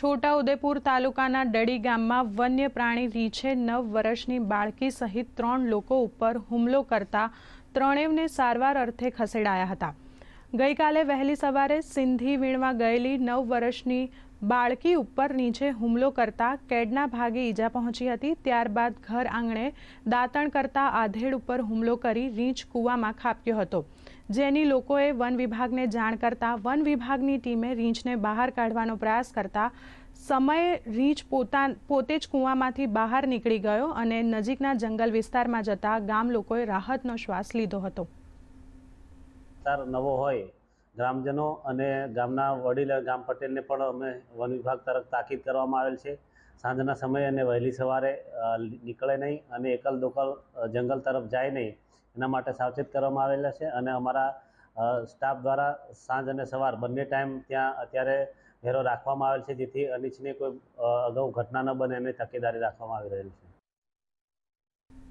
છોટાઉદેપુર તાલુકાના ડડી ગામમાં વન્ય પ્રાણી રીછે નવ વર્ષની બાળકી સહિત ત્રણ લોકો ઉપર હુમલો કરતા ત્રણેવને સારવાર અર્થે ખસેડાયા હતા. ગઈકાલે વહેલી સવારે સિંધી વીણવા ગયેલી નવ વર્ષની બાળકી ઉપર નીચે હુમલો કરતા કેડના ભાગે ઈજા પહોંચી હતી. ત્યારબાદ ઘર આંગણે દાંતણ કરતા આધેડ ઉપર હુમલો કરી રીંછ કૂવામાં ખાપ્યો હતો. જેની લોકોએ વન વિભાગને જાણ કરતા વન વિભાગની ટીમે રીંછને બહાર કાઢવાનો પ્રયાસ કરતા સમયે રીંછ પોતા, પોતે જ કૂવામાંથી બહાર નીકળી ગયો અને નજીકના જંગલ વિસ્તારમાં જતા ગામ લોકોએ રાહતનો શ્વાસ લીધો હતો. નવો હોય ગ્રામજનો અને ગામના વડીલ ગામ પટેલને પણ અમે વન વિભાગ તરફ તાકીદ કરવામાં આવેલ છે. સાંજના સમયે અને વહેલી સવારે નીકળે નહીં અને એકલ દોકલ જંગલ તરફ જાય નહીં, એના માટે સાવચેત કરવામાં આવેલા છે અને અમારા સ્ટાફ દ્વારા સાંજ અને સવાર બંને ટાઈમ ત્યાં અત્યારે ઘેરો રાખવામાં આવેલ છે, જેથી અનિચ્છનીય કોઈ અગાઉ ઘટના ન બને એની તકેદારી રાખવામાં આવી રહેલી છે.